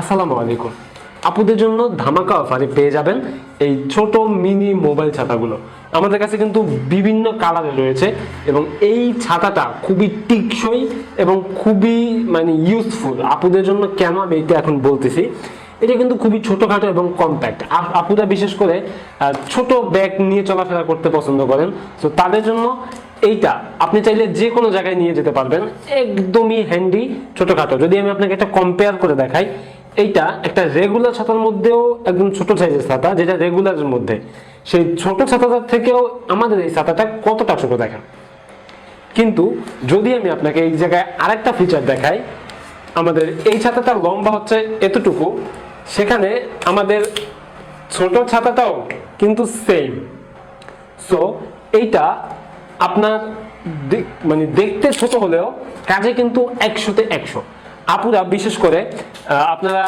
আসসালামু আলাইকুম। আপুদের জন্য ধামাকা অফারে পেয়ে যাবেন এই ছোট মিনি মোবাইল ছাতাগুলো। আমাদের কাছে কিন্তু বিভিন্ন কালারে রয়েছে এবং এই ছাতাটা খুবই টিকসই এবং খুবই মানে ইউজফুল আপুদের জন্য কেন আমি এটা এখন বলতেছি? এটা কিন্তু খুবই ছোটখাটো এবং কম্প্যাক্ট আপুরা বিশেষ করে ছোট ব্যাগ নিয়ে চলাফেরা করতে পছন্দ করেন। তো তাদের জন্য এইটা আপনি চাইলে যে কোনো জায়গায় নিয়ে যেতে পারবেন। একদমই হ্যান্ডি ছোটখাটো। যদি আমি আপনাকে একটা কম্পেয়ার করে দেখাই এইটা একটা রেগুলার ছাতার মধ্যেও একদম ছোট সাইজের ছাতা, যেটা রেগুলারের মধ্যে। সেই ছোট ছাতাটার থেকেও আমাদের এই ছাতাটা কতটা ছোট দেখেন। কিন্তু যদি আমি আপনাকে এই জায়গায় আরেকটা ফিচার দেখাই, আমাদের এই ছাতাটার লম্বা হচ্ছে এতটুকু, সেখানে আমাদের ছোট ছাতাটাও কিন্তু সেম সো এইটা আপনার মানে দেখতে ছোট হলেও কাজে কিন্তু একশোতে একশো। আপুরা, বিশেষ করে আপনারা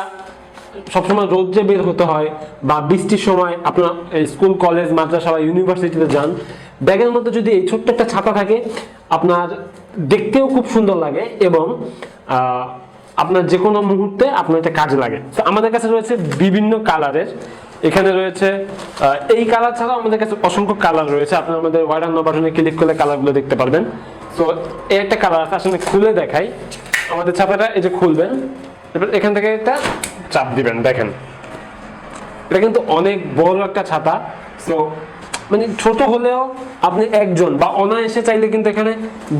সবসময় রোদ্রে বের হতে হয় বা বৃষ্টির সময় আপনার স্কুল, কলেজ, মাদ্রাসা বা ইউনিভার্সিটিতে যান, ব্যাগের মধ্যে যদি এই ছোট্ট একটা ছাতা থাকে, আপনার দেখতেও খুব সুন্দর লাগে এবং আপনার যে কোনো মুহূর্তে আপনার এটা কাজে লাগে। তো আমাদের কাছে রয়েছে বিভিন্ন কালারের। এখানে রয়েছে এই কালার ছাড়াও আমাদের কাছে অসংখ্য কালার রয়েছে। আপনার আমাদের ওয়ার্ডার বাটনে ক্লিক করলে কালারগুলো দেখতে পারবেন। তো এই একটা কালার আছে, আসলে খুলে দেখাই। আমাদের ছাপাটা এই যে খুলবেন, এবার এখান থেকে এটা চাপ দিবেন, দেখেন। এটা কিন্তু অনেক বড় একটা ছাতা সো মানে ছোট হলেও আপনি একজন বা অনায়াসে চাইলে কিন্তু এখানে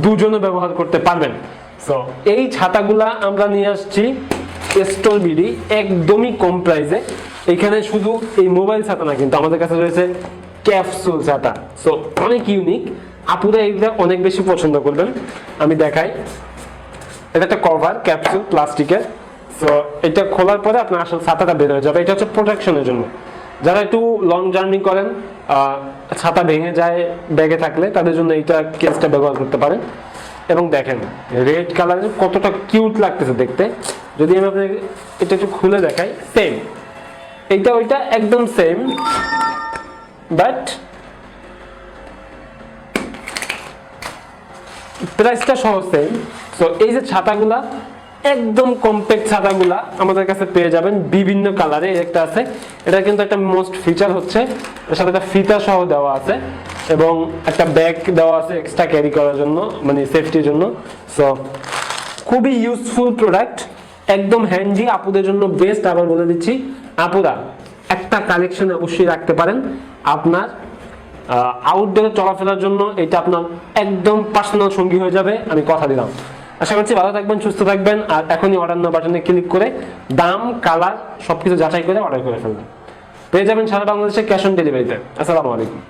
দুজনও ব্যবহার করতে পারবেন। সো এই ছাতাগুলা আমরা নিয়ে আসছি স্টোর বিডি, একদমই কম প্রাইসে। এখানে শুধু এই মোবাইল ছাতা না, কিন্তু আমাদের কাছে রয়েছে ক্যাপসুল ছাতা। সো অনেক ইউনিক। আপুরা এইটা অনেক বেশি পছন্দ করবেন। আমি দেখাই। এটা একটা কভার ক্যাপসুল প্লাস্টিকের সো এটা খোলার পরে আপনার আসল ছাতাটা বের হয়ে যাবে। এটা হচ্ছে প্রোটেকশনের জন্য। যারা একটু লং জার্নি করেন ছাতা ভেঙে যায় ব্যাগে থাকলে, তাদের জন্য এইটা কেসটা ব্যবহার করতে পারেন। এবং দেখেন রেড কালারের কতটা কিউট লাগতেছে দেখতে। যদি আমি আপনাকে এটা একটু খুলে দেখাই সেম এইটা ওইটা একদম সেম বাট প্রাইসটা সহজ সেম সো এই যে ছাতাগুলা, একদম কম্প্যাক্ট ছাতাগুলা আমাদের কাছে পেয়ে যাবেন বিভিন্ন কালারে একটা আছে। এটা কিন্তু একটা মোস্ট ফিচার হচ্ছে। এর সাথে একটা ফিতা সহ দেওয়া আছে এবং একটা ব্যাগ দেওয়া আছে এক্সট্রা ক্যারি করার জন্য মানে সেফটির জন্য। সো খুবই ইউজফুল প্রোডাক্ট একদম হ্যান্ডি আপুদের জন্য বেস্ট আবার বলে দিচ্ছি, আপুরা, একটা কালেকশন অবশ্যই রাখতে পারেন। আপনার আউটডোরে চলাফেরার জন্য এটা আপনার একদম পার্সোনাল সঙ্গী হয়ে যাবে, আমি কথা দিলাম। আশা করছি ভালো থাকবেন, সুস্থ থাকবেন, আর এখনই অর্ডার নাও বাটনে ক্লিক করে দাম কালার সবকিছু যাচাই করে অর্ডার করে ফেলবেন। পেয়ে যাবেন সারা বাংলাদেশে ক্যাশ অন ডেলিভারিতে আসসালামু আলাইকুম।